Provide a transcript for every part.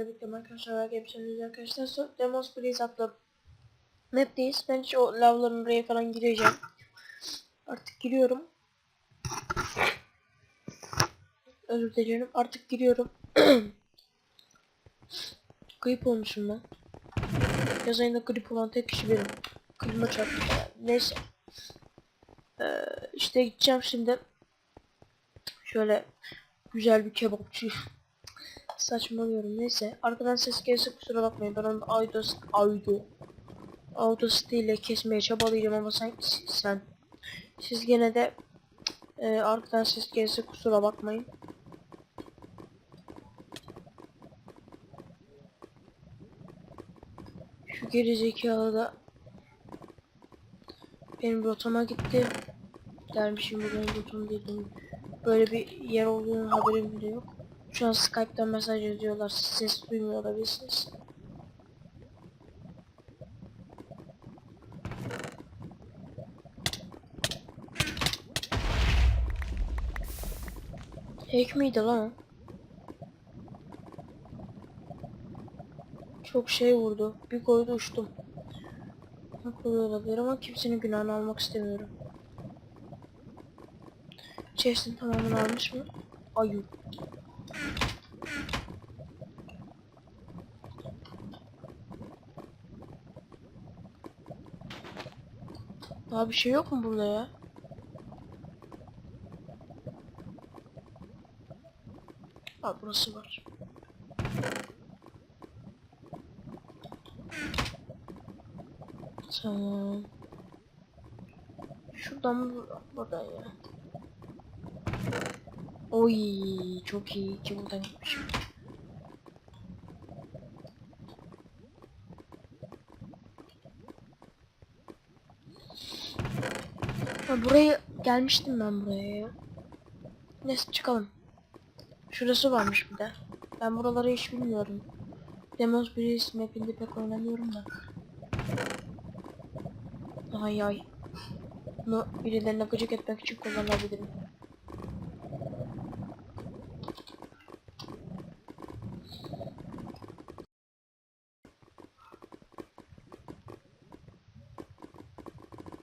sizlerle birlikte Minecraft Survival Games'iniz arkadaşlar. So, Demos Breeze adlı map'teyiz. Ben hiç o lavların oraya falan gireceğim. Artık giriyorum. Özür dilerim. Artık giriyorum. Grip olmuşum ben. Yaz ayında grip olan tek kişi benim. Klima çarptı. Neyse. Ee, işte gideceğim şimdi. Şöyle güzel bir kebapçı. Saçmalıyorum neyse. Arkadan ses gelirse kusura bakmayın. Ben onu audio audio Audacity ile kesmeye çabalayacağım ama sen sen siz gene de e, arkadan ses gelirse kusura bakmayın. Şu geri zekalı da benim rotama gitti. Dermişim bu benim rotam değil. Böyle bir yer olduğunun haberim bile yok. Şu an Skype'dan mesaj yazıyorlar. Ses duymuyor olabilirsiniz. Hack miydi lan? Çok şey vurdu. Bir koydu uçtum. Haklı olabilir ama kimsenin günahını almak istemiyorum. Chest'in tamamını almış mı? Ayu. Daha bir şey yok mu burada ya? Ha burası var. Tamam. Şuradan mı? Buradan ya. Oy çok iyi ki buradan gitmişim. Ha, buraya gelmiştim ben buraya ya. Neyse çıkalım. Şurası varmış bir de. Ben buraları hiç bilmiyorum. Demos Breeze map'inde pek oynamıyorum da. Ay ay. Bunu birilerine gıcık etmek için kullanabilirim.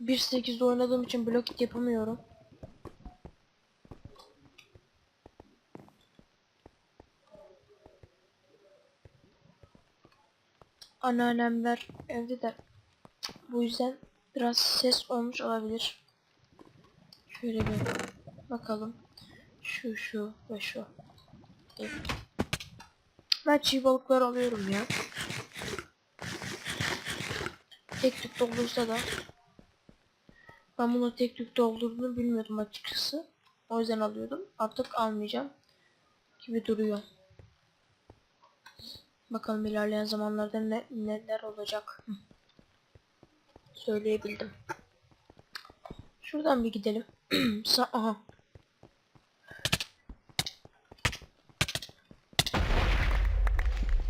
Bir sekizde oynadığım için blokit yapamıyorum. Anneannemler evde de bu yüzden biraz ses olmuş olabilir. Şöyle bir bakalım. Şu şu ve şu. Evet. Ben çiğ balıklar alıyorum ya. Tek tük doldursa da ben bunu tek tük doldurduğunu bilmiyordum açıkçası. O yüzden alıyordum. Artık almayacağım gibi duruyor. Bakalım ilerleyen zamanlarda ne, neler olacak. Söyleyebildim. Şuradan bir gidelim. Sa aha.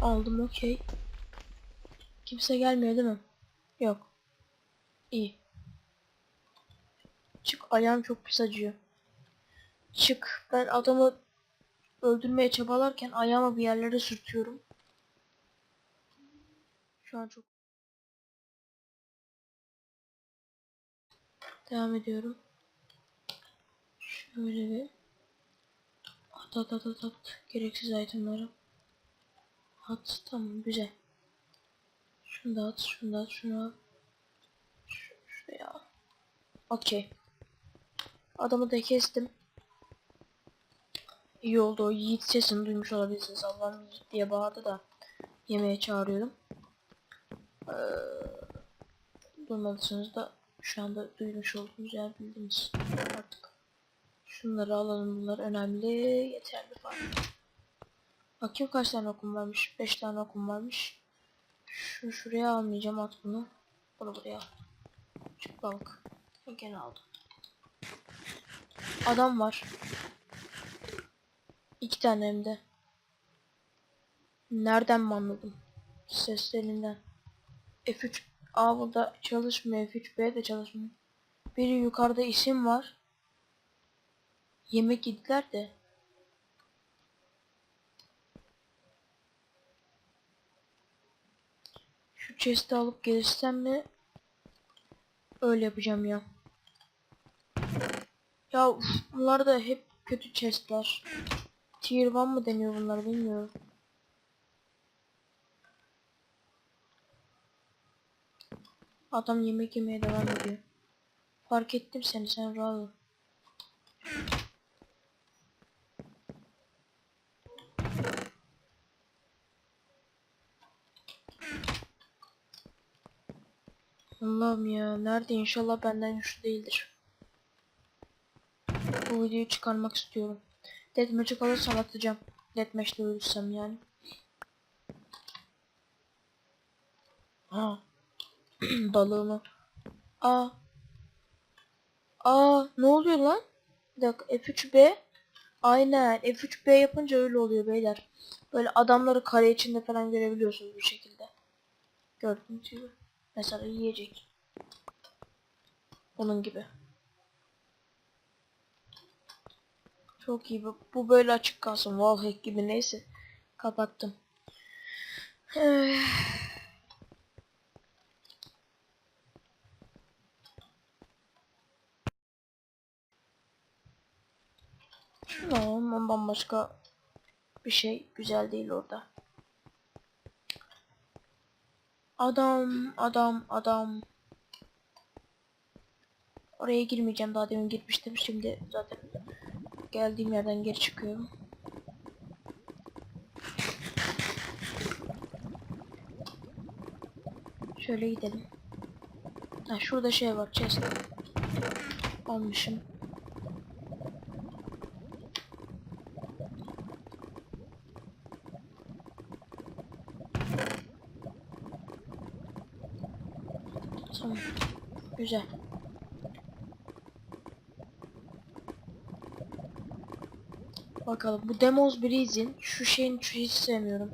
Aldım okey. Kimse gelmiyor değil mi? Yok. İyi. Çık ayağım çok pis acıyor. Çık. Ben adamı öldürmeye çabalarken ayağımı bir yerlere sürtüyorum. Şu an çok Devam ediyorum. Şöyle bir at at at at at gereksiz itemları. At tamam güzel. Şunu da at şunu da at şunu. Şu, şuraya. Okey. Adamı da kestim. İyi oldu o yiğit sesini duymuş olabilirsiniz. Allah'ım yiğit diye bağırdı da yemeğe çağırıyorum. Ee, duymadıysanız da şu anda duymuş olduğunuz yer bildiniz artık. Şunları alalım bunlar önemli yeterli falan. Bakayım kaç tane okum varmış. 5 tane okum varmış. Şu şuraya almayacağım at bunu. Bunu buraya al. Çık balık. Gene aldım. Adam var. İki tane hem de. Nereden mi anladım? Seslerinden. F3 A burada çalışmıyor. F3 B de çalışmıyor. Biri yukarıda isim var. Yemek yediler de. chest'i alıp gelirsem mi? Öyle yapacağım ya. Ya bunlar da hep kötü chest'ler. Tier 1 mı deniyor bunlar bilmiyorum. Adam yemek yemeye devam ediyor. Fark ettim seni sen rahat ol. Allah'ım ya nerede inşallah benden güçlü değildir. Bu videoyu çıkarmak istiyorum. Deathmatch'ı kalırsam atacağım. Deathmatch'te ölürsem yani. Ha. Balığımı. Aa. Aa ne oluyor lan? Bir dakika F3B. Aynen F3B yapınca öyle oluyor beyler. Böyle adamları kare içinde falan görebiliyorsunuz bu şekilde. Gördüğünüz gibi. Mesela yiyecek. Onun gibi. Çok iyi. Bu, bu böyle açık kalsın. Wallhack gibi neyse. Kapattım. Alalım ama bambaşka bir şey güzel değil orada. Adam, adam, adam. Oraya girmeyeceğim. Daha demin girmiştim. Şimdi zaten geldiğim yerden geri çıkıyorum. Şöyle gidelim. Ha şurada şey var. Chest. Almışım. Tamam. Güzel. Bakalım bu Demos Breeze'in şu şeyin şu hiç sevmiyorum.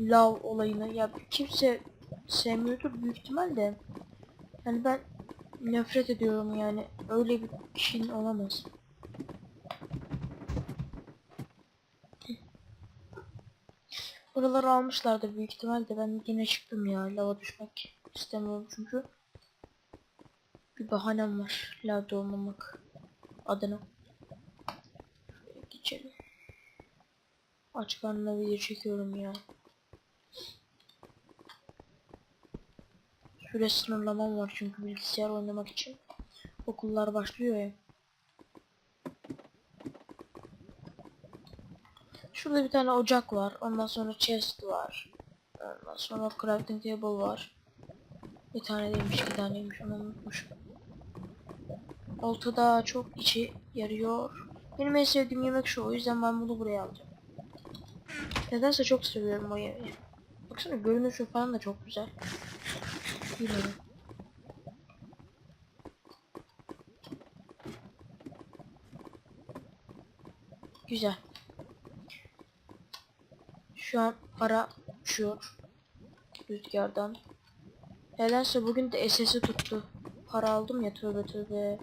Lav olayını ya kimse sevmiyordur büyük ihtimalle. Yani ben nefret ediyorum yani öyle bir şeyin olamaz. Buraları almışlardır büyük ihtimalle ben yine çıktım ya lava düşmek istemiyorum çünkü bir bahanem var lavda olmamak adına. Şöyle geçelim. Aç karnına video çekiyorum ya. Süre sınırlamam var çünkü bilgisayar oynamak için. Okullar başlıyor ya. Şurada bir tane ocak var. Ondan sonra chest var. Ondan sonra crafting table var. Bir tane değilmiş, iki taneymiş onu unutmuşum. Oltada çok içi yarıyor. Benim en sevdiğim yemek şu o yüzden ben bunu buraya alacağım. Nedense çok seviyorum o yemeği. Baksana görünüşü falan da çok güzel. Bilmiyorum. Güzel. Şu an para uçuyor. Rüzgardan. Nedense bugün de SS'i tuttu. Para aldım ya tövbe tövbe.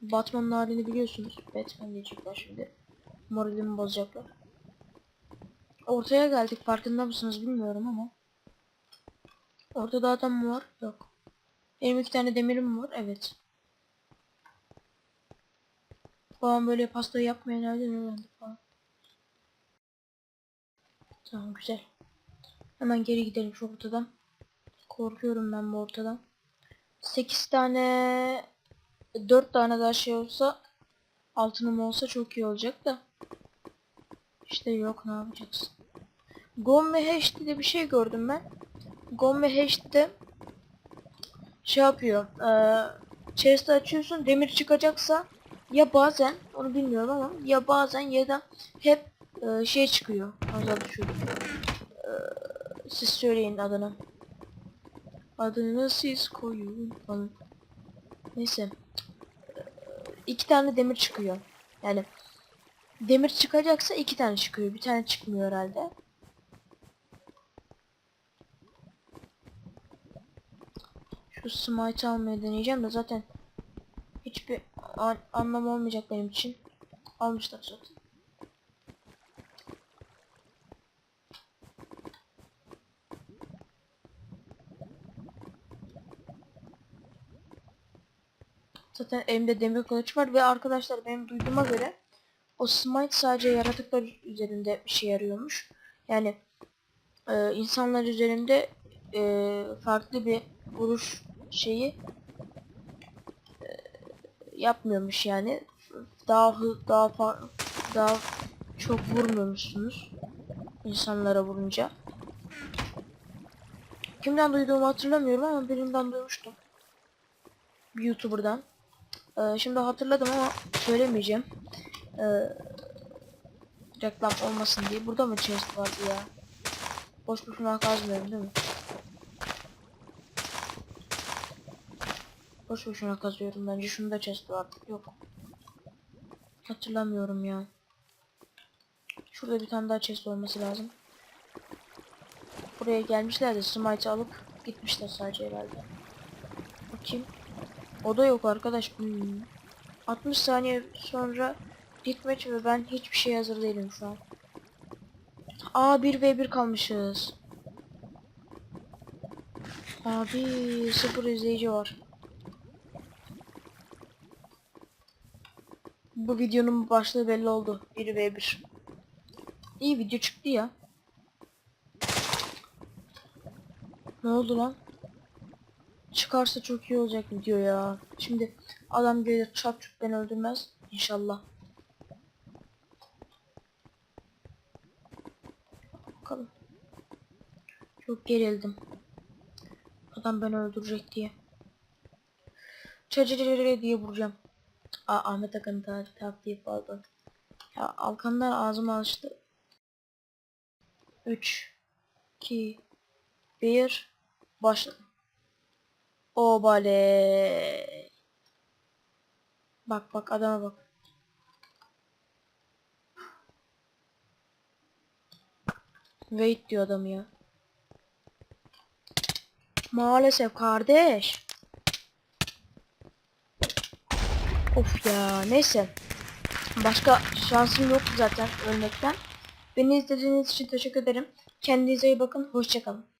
Batman'ın halini biliyorsunuz. Batman diyecekler şimdi. Moralimi bozacaklar. Ortaya geldik farkında mısınız bilmiyorum ama. Ortada adam mı var? Yok. Benim iki tane demirim var. Evet. Babam böyle pasta yapmaya nereden öğrendi falan. Tamam güzel. Hemen geri gidelim şu ortadan. Korkuyorum ben bu ortadan. 8 tane 4 tane daha şey olsa altınım olsa çok iyi olacak da. İşte yok ne yapacaksın. Gom ve hash diye bir şey gördüm ben. Gom ve hash'te şey yapıyor. Eee chest açıyorsun demir çıkacaksa ya bazen onu bilmiyorum ama ya bazen ya da hep e, şey çıkıyor. Azal düşürdüm. E, siz söyleyin adını. Adını siz koyun falan. Neyse. İki tane demir çıkıyor. Yani demir çıkacaksa iki tane çıkıyor. Bir tane çıkmıyor herhalde. Şu smite almaya deneyeceğim de zaten hiçbir an anlam olmayacak benim için. Almışlar zaten. Zaten elimde demir kılıç var ve arkadaşlar benim duyduğuma göre o smite sadece yaratıklar üzerinde işe yarıyormuş. Yani e, insanlar üzerinde e, farklı bir vuruş şeyi e, yapmıyormuş yani. Daha daha daha çok vurmuyormuşsunuz insanlara vurunca. Kimden duyduğumu hatırlamıyorum ama birinden duymuştum. Bir YouTuber'dan. Ee, şimdi hatırladım ama söylemeyeceğim. Ee, reklam olmasın diye. Burada mı chest vardı ya? Boş boşuna kazmıyorum değil mi? Boş boşuna kazıyorum bence. Şunda chest vardı. Yok. Hatırlamıyorum ya. Şurada bir tane daha chest olması lazım. Buraya gelmişler de smite alıp gitmişler sadece herhalde. Bakayım. O da yok arkadaş. Hmm. 60 saniye sonra gitmeç ve ben hiçbir şey hazır değilim şu an. Aa 1 v 1 kalmışız. Abi sıfır izleyici var. Bu videonun başlığı belli oldu. 1 v 1. İyi video çıktı ya. Ne oldu lan? Çıkarsa çok iyi olacak video ya. Şimdi adam gelir çat çut beni öldürmez. İnşallah. Bakalım. Çok gerildim. Adam beni öldürecek diye. Çacırırırı diye vuracağım. Aa, Ahmet Akın ta taktiği pardon. Ya Alkanlar ağzıma alıştı. 3 2 1 Başladı. Obale. Bak bak adama bak. Wait diyor adam ya. Maalesef kardeş. Of ya neyse. Başka şansım yok zaten ölmekten. Beni izlediğiniz için teşekkür ederim. Kendinize iyi bakın. Hoşçakalın.